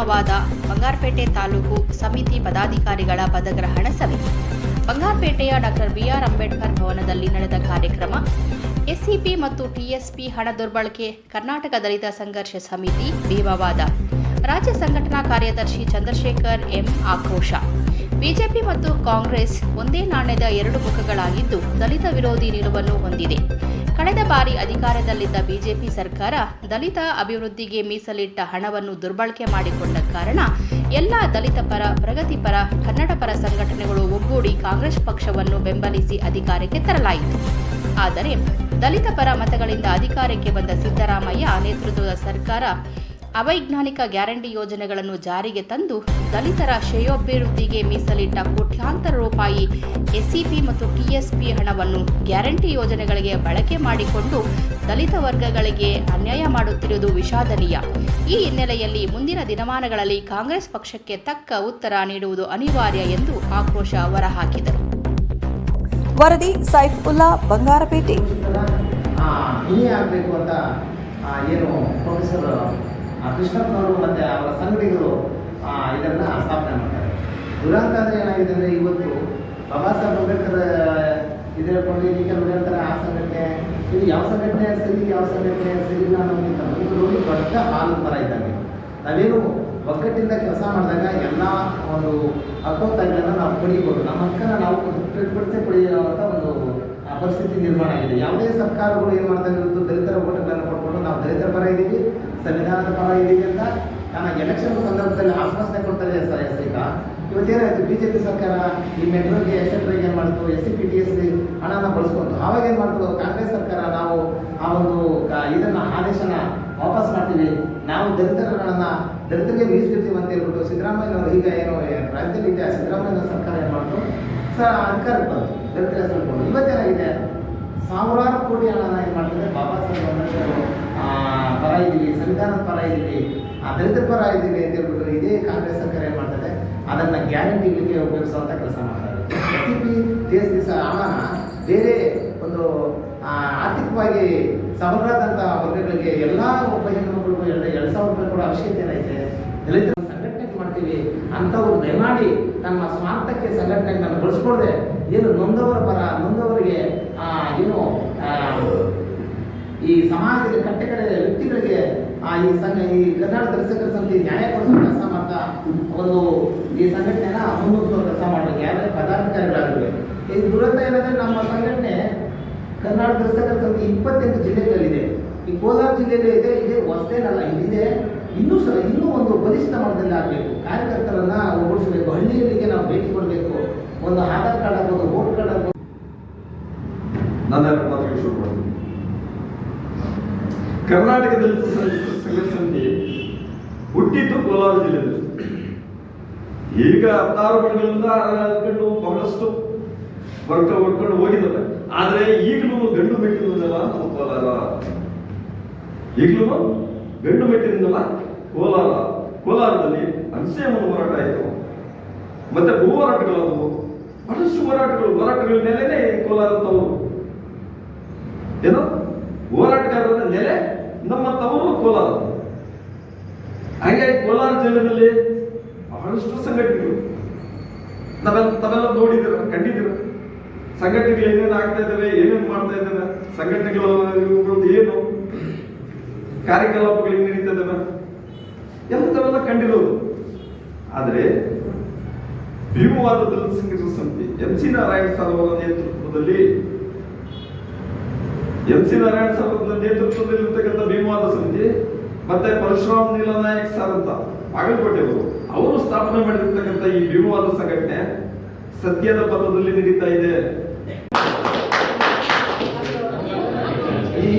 ಭೀಮವಾದ ಬಂಗಾರಪೇಟೆ ತಾಲೂಕು ಸಮಿತಿ ಪದಾಧಿಕಾರಿಗಳ ಪದಗ್ರಹಣ ಸಭೆ. ಬಂಗಾರಪೇಟೆಯ ಡಾಕ್ಟರ್ ಬಿಆರ್ ಅಂಬೇಡ್ಕರ್ ಭವನದಲ್ಲಿ ನಡೆದ ಕಾರ್ಯಕ್ರಮ, ಎಸ್ಸಿಪಿ ಮತ್ತು ಟಿಎಸ್ಪಿ ಹಣ ದುರ್ಬಳಕೆ, ಕರ್ನಾಟಕ ದಲಿತ ಸಂಘರ್ಷ ಸಮಿತಿ ಭೀಮವಾದ ರಾಜ್ಯ ಸಂಘಟನಾ ಕಾರ್ಯದರ್ಶಿ ಚಂದ್ರಶೇಖರ್ ಎಂ. ಆಕ್ರೋಶ. ಬಿಜೆಪಿ ಮತ್ತು ಕಾಂಗ್ರೆಸ್ ಒಂದೇ ನಾಣ್ಯದ ಎರಡು ಮುಖಗಳಾಗಿದ್ದು, ದಲಿತ ವಿರೋಧಿ ನಿಲುವನ್ನು ಹೊಂದಿದೆ. ಕಳೆದ ಬಾರಿ ಅಧಿಕಾರದಲ್ಲಿದ್ದ ಬಿಜೆಪಿ ಸರ್ಕಾರ ದಲಿತ ಅಭಿವೃದ್ಧಿಗೆ ಮೀಸಲಿಟ್ಟ ಹಣವನ್ನು ದುರ್ಬಳಕೆ ಮಾಡಿಕೊಂಡ ಕಾರಣ ಎಲ್ಲ ದಲಿತ ಪರ ಪ್ರಗತಿಪರ ಕನ್ನಡ ಪರ ಸಂಘಟನೆಗಳು ಒಗ್ಗೂಡಿ ಕಾಂಗ್ರೆಸ್ ಪಕ್ಷವನ್ನು ಬೆಂಬಲಿಸಿ ಅಧಿಕಾರಕ್ಕೆ ತರಲಾಯಿತು. ಆದರೆ ದಲಿತ ಪರ ಮತಗಳಿಂದ ಅಧಿಕಾರಕ್ಕೆ ಬಂದ ಸಿದ್ದರಾಮಯ್ಯ ನೇತೃತ್ವದ ಸರ್ಕಾರ ಅವೈಜ್ಞಾನಿಕ ಗ್ಯಾರಂಟಿ ಯೋಜನೆಗಳನ್ನು ಜಾರಿಗೆ ತಂದು ದಲಿತರ ಶ್ರೇಯೋಭಿವೃದ್ಧಿಗೆ ಮೀಸಲಿಟ್ಟ ಕೋಟ್ಯಾಂತರ ರೂಪಾಯಿ ಎಸ್ಸಿಪಿ ಮತ್ತು ಟಿಎಸ್ಪಿ ಹಣವನ್ನು ಗ್ಯಾರಂಟಿ ಯೋಜನೆಗಳಿಗೆ ಬಳಕೆ ಮಾಡಿಕೊಂಡು ದಲಿತ ವರ್ಗಗಳಿಗೆ ಅನ್ಯಾಯ ಮಾಡುತ್ತಿರುವುದು ವಿಷಾದನೀಯ. ಈ ಹಿನ್ನೆಲೆಯಲ್ಲಿ ಮುಂದಿನ ದಿನಮಾನಗಳಲ್ಲಿ ಕಾಂಗ್ರೆಸ್ ಪಕ್ಷಕ್ಕೆ ತಕ್ಕ ಉತ್ತರ ನೀಡುವುದು ಅನಿವಾರ್ಯ ಎಂದು ಆಕ್ರೋಶ ಹೊರಹಾಕಿದರು. ವರದಿ ಸೈಫುಲ್ಲಾ ಬಂಗಾರಪೇಟೆ. ಕೃಷ್ಣಪ್ಪನವರು ಮತ್ತು ಅವರ ಸಂಗಡಿಗರು ಇದನ್ನ ಸ್ಥಾಪನೆ ಮಾಡ್ತಾರೆ. ದುರಂತ ಅಂದರೆ ಏನಾಗಿದೆ ಅಂದರೆ ಇವತ್ತು ಬಾಬಾ ಸಾಹೇಬ್ ಅಂಬೇಡ್ಕರ್ ಇಲ್ಲಿ ಕೆಲವರು ಹೇಳ್ತಾರೆ, ಆ ಸಂಘಟನೆ, ಇದು ಯಾವ ಸಂಘಟನೆ ಸರಿ, ಯಾವ ಸಂಘಟನೆ ಸರಿ ಇವರು ಒಂದು ದೊಡ್ಡ ಹಾಲು ಥರ ಇದ್ದಾರೆ ನಾವೇನು ಒಗ್ಗಟ್ಟಿಂದ ಕೆಲಸ ಮಾಡಿದಾಗ ಎಲ್ಲ ಒಂದು ಹಕ್ಕೊತ್ತಾಗಿಗಳನ್ನು ನಾವು ಪಡೀಬೋದು. ನಮ್ಮ ಹಕ್ಕನ್ನು ನಾವು ಪ್ರತಿಪಡಿಸಿ ಪಡೆಯುವಂಥ ಒಂದು ಪರಿಸ್ಥಿತಿ ನಿರ್ಮಾಣ ಆಗಿದೆ. ಯಾವುದೇ ಸರ್ಕಾರಗಳು ಏನು ಮಾಡ್ತಾ ಇರೋದು ದಲಿತರ ಓಟ್ಗಳನ್ನು ಕೊಟ್ಕೊಂಡು ನಾವು ದಲಿತರ ಪರ ಇದ್ದೀವಿ ಸಂವಿಧಾನದ ಪರ ಇದೀವಿ ಅಂತ ನಾನು ಎಲೆಕ್ಷನ್ ಸಂದರ್ಭದಲ್ಲಿ ಆಶ್ವಾಸನೆ ಕೊಡ್ತಾರೆ ಸರ್ ಸಹಿತ ಇವತ್ತೇನಾಯ್ತು? ಬಿ ಜೆ ಪಿ ಸರ್ಕಾರ ಈ ಮೆಟ್ರೋಗೆ ಎಸ್ ಎಲ್ ಏನು ಮಾಡ್ತು? S C P T S ಹಣನ ಬಳಸ್ಕೊಂಡು ಆವಾಗ ಏನು ಮಾಡ್ತು? ಕಾಂಗ್ರೆಸ್ ಸರ್ಕಾರ ನಾವು ಆ ಒಂದು ಇದನ್ನ, ಆದೇಶನ ವಾಪಸ್ ಮಾಡ್ತೀವಿ. ನಾವು ದಲಿತರುಗಳನ್ನು ದಲಿತರಿಗೆ ಮೀಸಲಿರ್ತೀವಿ ಅಂತ ಹೇಳ್ಬಿಟ್ಟು ಸಿದ್ದರಾಮಯ್ಯನವರು ಈಗ ಏನು ರಾಜ್ಯದಲ್ಲಿ ಸಿದ್ದರಾಮಯ್ಯ ಸರ್ಕಾರ ಏನು ಮಾಡ್ತು? ಸರ್ ಅಧಿಕಾರಕ್ಕೆ ಬಂತು. ದಲಿತರ ಹೆಸರು ಇವತ್ತೇನಾಗಿದೆ? ಸಾವಿರಾರು ಕೋಟಿ ಹಣನ ಏನು ಮಾಡ್ತಾರೆ ಬಾಬಾ ಸಾಹೇಬ್ ಅಂಬೇಡ್ಕರ್ ಪರ ಇದ್ದೀವಿ ಸಂವಿಧಾನದ ಪರ ಇದ್ದೀವಿ ದಲಿತರ ಪರ ಇದ್ದೀವಿ ಅಂತ ಹೇಳ್ಬಿಟ್ಟು ಇದೇ ಕಾಂಗ್ರೆಸ್ ಸರ್ಕಾರ ಏನು ಮಾಡ್ತಾರೆ ಅದನ್ನು ಗ್ಯಾರಂಟಿಗಳಿಗೆ ಉಪಯೋಗಿಸುವಂಥ ಕೆಲಸ ಮಾಡ್ತಾರೆ C P T S P ಹಣನ ಬೇರೆ ಒಂದು ಆರ್ಥಿಕವಾಗಿ ಸಬಲರಾದಂಥ ವರ್ಗಗಳಿಗೆ ಎಲ್ಲ ಒಬ್ಬ ಹೆಣ್ಣುಮಕ್ಕಳಿಗೂ ಎರಡು ಎರಡು ಸಾವಿರ ರೂಪಾಯಿ ಕೂಡ ಅವಶ್ಯಕತೆ ಏನೈತೆ ಸಂಘಟನೆ ಮಾಡ್ತೀವಿ ಅಂಥವ್ರು ದಯಮಾಡಿ ನಮ್ಮ ಸ್ವಾರ್ಥಕ್ಕೆ ಸಂಘಟನೆ ನಾನು ಬಳಸ್ಕೊಳ್ದೆ ಏನು ನೊಂದವರ ಪರ ನೊಂದವರಿಗೆ ಏನು ಈ ಸಮಾಜದ ಕಟ್ಟಕಡೆ ವ್ಯಕ್ತಿಗಳಿಗೆ ಆ, ಈ ಸಂಘ ಈ ಕರ್ನಾಟಕ ದರ್ಶಕರ ಸಮಿತಿ ನ್ಯಾಯ ಕೊಡಿಸೋ ಕೆಲಸ ಮಾಡ್ತಾ ಒಂದು ಈ ಸಂಘಟನೆನ ಮುನ್ನುಗ್ಗಿಸೋ ಕೆಲಸ ಮಾಡಬೇಕು. ಯಾರೇ ಪದಾಧಿಕಾರಿಗಳಾಗಿವೆ ಈ ದುರಂತ ಏನಂದ್ರೆ ನಮ್ಮ ಸಂಘಟನೆ ಕರ್ನಾಟಕ ದರ್ಶಕರ ಸಂಘ ಇಪ್ಪತ್ತೆಂಟು ಜಿಲ್ಲೆಗಳಲ್ಲಿದೆ. ಈ ಕೋಲಾರ ಜಿಲ್ಲೆಯಲ್ಲೇ ಇದೆ ಇದೇ ಹೊಸದೇನಲ್ಲ ಇಲ್ಲಿದೆ ಇನ್ನೂ ಸಲ ಇನ್ನೂ ಬಲಿಷ್ಠ ಮಟ್ಟದಲ್ಲಿ ಆಗಬೇಕು. ಕಾರ್ಯಕರ್ತರನ್ನ ಓಡಿಸಬೇಕು. ಹಳ್ಳಿಗಳಿಗೆ ಹಳ್ಳಿಗೆ ನಾವು ಭೇಟಿ ಕೊಡಬೇಕು. ಒಂದು ಆಧಾರ್ ಕಾರ್ಡ್ ಆಗ್ಬೋದು, ವೋಟ್ ಕಾರ್ಡ್ ಆಗ್ಬೋದು. ನನ್ನ ಮಾತಿಗೆ ಶುರು ಕರ್ನಾಟಕದಲ್ಲಿ ಹುಟ್ಟಿದ್ದು ಕೋಲಾರ ಜಿಲ್ಲೆಯಲ್ಲಿ. ಈಗ ಹತ್ತಾರು ಬಣಗಳಿಂದ ಕಂಡು ಬಹಳಷ್ಟು ವರ್ಗ ಹೊಡ್ಕೊಂಡು ಹೋಗಿದ್ದಾರೆ. ಆದ್ರೆ ಈಗಲೂ ಗಂಡು ಮೆಟ್ಟಿನಿಂದಲ್ಲ ನಮ್ಮ ಕೋಲಾರ. ಈಗಲೂ ಗಂಡು ಮೆಟ್ಟಿನಿಂದಲ್ಲ ಕೋಲಾರ. ಕೋಲಾರದಲ್ಲಿ ಅನ್ಸೇಮನ ಹೋರಾಟ ಆಯಿತು. ಮತ್ತೆ ಭೂ ಹೋರಾಟಗಳಾದವು ಬಹಳಷ್ಟು ಹೋರಾಟಗಳು, ಹೋರಾಟಗಳ ಮೇಲೆನೆ ಕೋಲಾರ ತವರು ಏನು? ಹೋರಾಟಗಾರರ ನೆಲೆ ನಮ್ಮ ತವರು ಕೋಲಾರ. ಹಾಗೆ ಕೋಲಾರ ಜಿಲ್ಲೆಯಲ್ಲಿ ಬಹಳಷ್ಟು ಸಂಘಟನೆಗಳು. ನಾವೆಲ್ಲ, ತಾವೆಲ್ಲ ನೋಡಿದಿರ ಕಂಡಿದ್ದೀರ? ಸಂಘಟನೆಗಳು ಏನೇನು ಆಗ್ತಾ ಇದ್ದಾವೆ, ಏನೇನು ಮಾಡ್ತಾ ಇದ್ದಾರೆ ಸಂಘಟನೆಗಳು ಏನು? ಕಾರ್ಯಕಲಾಪಗಳು ಹೆಂಗ್ ನಡೀತಾ ಇದ್ದಾವೆ ಎಲ್ಲ ತಾವೆಲ್ಲ ಕಂಡಿರೋದು ಆದರೆ ಭೀಮವಾದ ದಲಿತ ಸಮಿತಿ ಎಂ ಸಿ ನಾರಾಯಣ ಸರ್ ಅವರ ನೇತೃತ್ವದಲ್ಲಿ, ಎಂ ಸಿ ನಾರಾಯಣ ಸರ್ ಅವರ ನೇತೃತ್ವದಲ್ಲಿ ಇರ್ತಕ್ಕಂಥ ಭೀಮವಾದ ಸಮಿತಿ ಮತ್ತೆ ಪರಶುರಾಮ್ ನೀಲನಾಯಕ್ ಸರ್ ಅಂತ ಬಾಗಲಕೋಟೆಯವರು, ಅವರು ಸ್ಥಾಪನೆ ಮಾಡಿರ್ತಕ್ಕಂಥ ಈ ಭೀಮವಾದ ಸಂಘಟನೆ ಸತ್ಯದ ಪದದಲ್ಲಿ ನಡೀತಾ ಇದೆ. ಈ